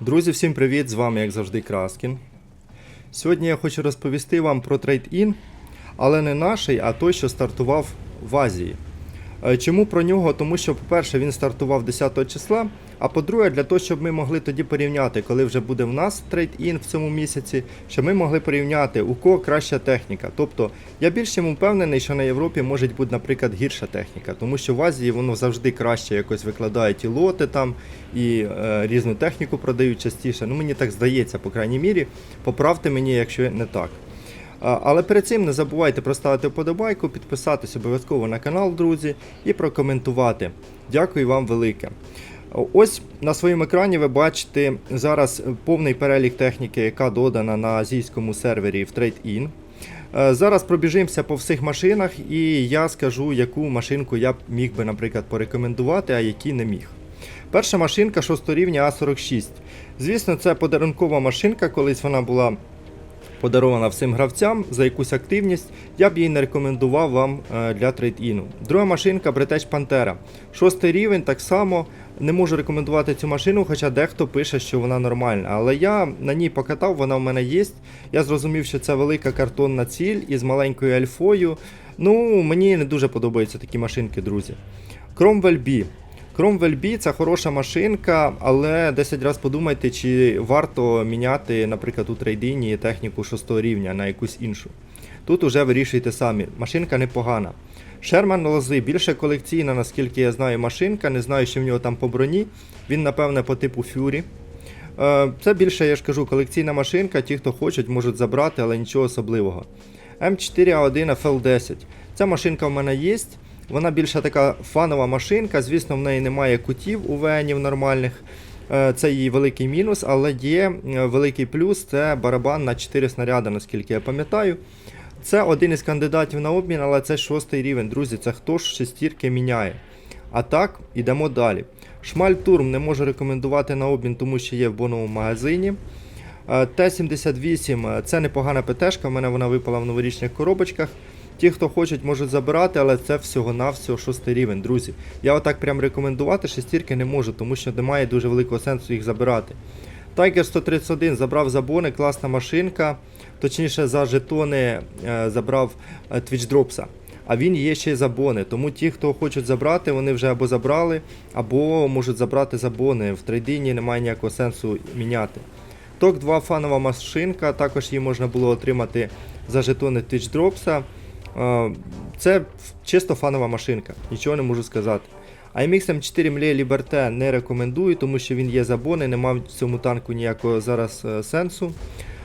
Друзі, всім привіт! З вами, як завжди, Краскін. Сьогодні я хочу розповісти вам про трейд-ін, але не наший, а той, що стартував в Азії. Е, Чому про нього? Тому що, по-перше, він стартував 10 числа, а по-друге, для того, щоб ми могли тоді порівняти, коли вже буде в нас трейд-ін в цьому місяці, щоб ми могли порівняти, у кого краща техніка. Тобто, я більш чим впевнений, що на Європі може бути, наприклад, гірша техніка, тому що в Азії воно завжди краще якось викладають і лоти там, і е, різну техніку продають частіше. Ну, мені так здається, по крайній мірі. Поправте мені, якщо не так. Але перед цим не забувайте проставити вподобайку, підписатись обов'язково на канал, друзі, і прокоментувати. Дякую вам велике. Ось на своєму екрані ви бачите зараз повний перелік техніки, яка додана на азійському сервері в Trade-In. Е, Зараз пробіжимося по всіх машинах, і я скажу, яку машинку я міг би, наприклад, порекомендувати, а які не міг. Перша машинка 6 рівня А46. Звісно, це подарункова машинка, колись вона була подарована всім гравцям за якусь активність, я б її не рекомендував вам е, для трейд-іну. Друга машинка British Pantera. Шостий рівень так само не можу рекомендувати цю машину, хоча дехто пише, що вона нормальна. Але я на ній покатав, вона в мене є. Я зрозумів, що це велика картонна ціль із маленькою альфою. Ну, мені не дуже подобаються такі машинки, друзі. Cromwell B. Cromwell B це хороша машинка, але 10 разів подумайте, чи варто міняти, наприклад, у трейдині техніку 6 рівня на якусь іншу. Тут уже вирішуйте самі. Машинка непогана. Шерман лози більше колекційна, наскільки я знаю, машинка. Не знаю, що в нього там по броні. Він, напевне, по типу Fury. Е, Це більше, я ж кажу, колекційна машинка. Ті, хто хочуть, можуть забрати, але нічого особливого. М4А1 FL10. Ця машинка в мене є. Вона більше така фанова машинка. Звісно, в неї немає кутів у венів нормальних. Е, Це її великий мінус, але є е, великий плюс це барабан на 4 снаряди, наскільки я пам'ятаю. Це один із кандидатів на обмін, але це шостий рівень. Друзі, це хто ж шестірки міняє. А так, ідемо далі. Шмаль Турм не можу рекомендувати на обмін, тому що є в боновому магазині. Е, Т-78 е, це непогана ПТшка, в мене вона випала в новорічних коробочках. Ті, хто хочуть, можуть забирати, але це всього-навсього шостий рівень, друзі. Я отак прям рекомендувати шестірки не можу, тому що немає дуже великого сенсу їх забирати. Tiger 131 забрав забони, класна машинка. Точніше, за жетони е, забрав е, Twitch Dropsa. А він є ще й за бони. Тому ті, хто хочуть забрати, вони вже або забрали, або можуть забрати за бони. В трейдині немає ніякого сенсу міняти. Ток 2 фанова машинка, також її можна було отримати за жетони. Е, Це чисто фанова машинка, нічого не можу сказати. IMX M4 Mle Liberté не рекомендую, тому що він є забони, не мав цьому танку ніякого зараз е, сенсу.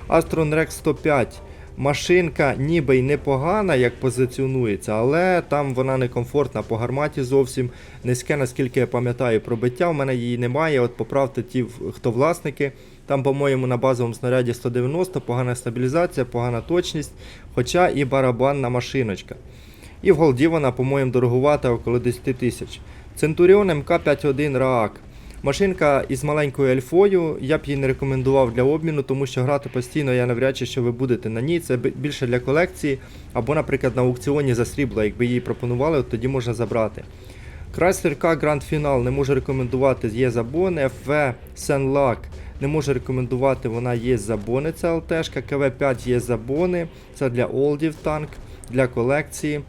Astron Rex 105. Машинка ніби й непогана, як позиціонується, але там вона некомфортна по гарматі зовсім низьке, наскільки я пам'ятаю, пробиття. У мене її немає. От поправте ті, хто власники. Там, по-моєму, на базовому снаряді 190, погана стабілізація, погана точність, хоча і барабанна машиночка. І в голді вона, по-моєму, дорогувата около 10 тисяч. Centurion МК-51 Раак. Машинка із маленькою альфою, я б її не рекомендував для обміну, тому що грати постійно я навряд чи що ви будете на ній. Це більше для колекції, або, наприклад, на аукціоні за срібло, якби її пропонували, от тоді можна забрати. Chrysler K Grand Final не можу рекомендувати, є забони. FV Senlak не можу рекомендувати, вона є забони, це ЛТшка. КВ5 є забони, це для олдів танк, для колекції.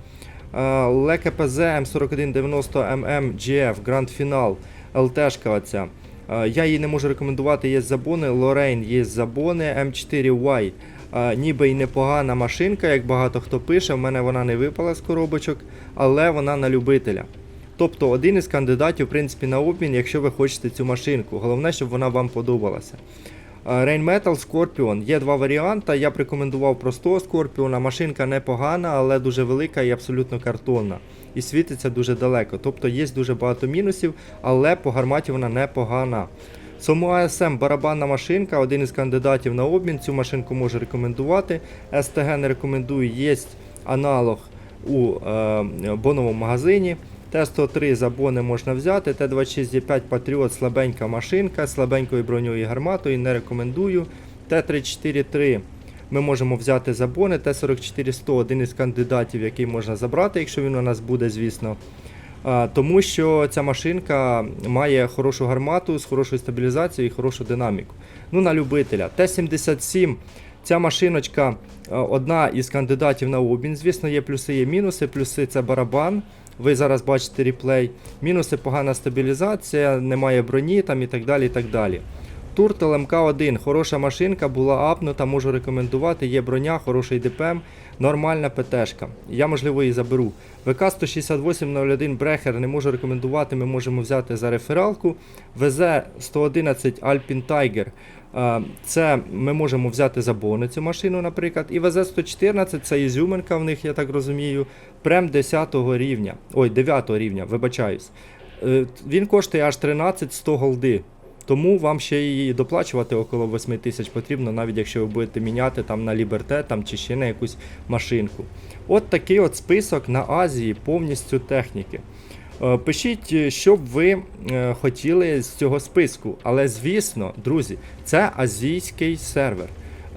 ЛКПЗ М4190 ММ GF Grand Final ЛТшка оця. Е, Я її не можу рекомендувати, є забони. Лорейн є забони М4Y. Е, Ніби й непогана машинка, як багато хто пише. В мене вона не випала з коробочок, але вона на любителя. Тобто один із кандидатів, в принципі, на обмін, якщо ви хочете цю машинку. Головне, щоб вона вам подобалася. Rain Metal Scorpion. Є два варіанти. Я б рекомендував простого Scorpion. Машинка непогана, але дуже велика і абсолютно картонна. І світиться дуже далеко. Тобто є дуже багато мінусів, але по гарматі вона непогана. Саму ASM барабанна машинка, один із кандидатів на обмін. Цю машинку можу рекомендувати. STG не рекомендую, є аналог у е, боновому магазині. Т-103 за бони можна взяти. Т-26Е5 Patriot слабенька машинка, з слабенькою броньою і гарматою, не рекомендую. Т-34-3 ми можемо взяти за бони. Т-44-100 один із кандидатів, який можна забрати, якщо він у нас буде, звісно. Тому що ця машинка має хорошу гармату з хорошою стабілізацією і хорошу динаміку. Ну, на любителя. Т-77, ця машиночка одна із кандидатів на обмін. Звісно, є плюси, є мінуси. Плюси це барабан. Ви зараз бачите реплей. Мінуси погана стабілізація, немає броні там і так далі. і так далі. Туртл МК1, хороша машинка, була апнута, можу рекомендувати. Є броня, хороший ДПМ, нормальна птшка. Я, можливо, її заберу. ВК 16801 Брехер не можу рекомендувати, ми можемо взяти за рефералку. ВЗ 111 Alpine Tiger. Це ми можемо взяти за бони цю машину, наприклад. І ВЗ 114 це ізюминка в них, я так розумію. Прем 10 рівня. Ой, 9 рівня, вибачаюсь. Е, Він коштує аж 13 100 голди. Тому вам ще її доплачувати около 8 тисяч потрібно, навіть якщо ви будете міняти там на Ліберте там, чи ще на якусь машинку. От такий от список на Азії повністю техніки. Е, Пишіть, е, що б ви е, хотіли з цього списку. Але звісно, друзі, це азійський сервер.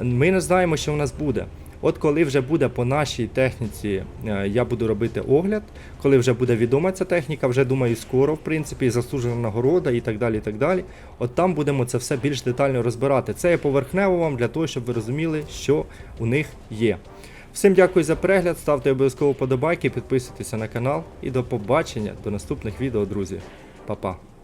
Ми не знаємо, що в нас буде. От коли вже буде по нашій техніці, е, я буду робити огляд. Коли вже буде відома ця техніка, вже думаю, скоро, в принципі, заслужена нагорода і так далі. і так далі. От там будемо це все більш детально розбирати. Це я поверхнево вам для того, щоб ви розуміли, що у них є. Всім дякую за перегляд, ставте обов'язково подобайки, підписуйтеся на канал і до побачення до наступних відео, друзі. Па-па.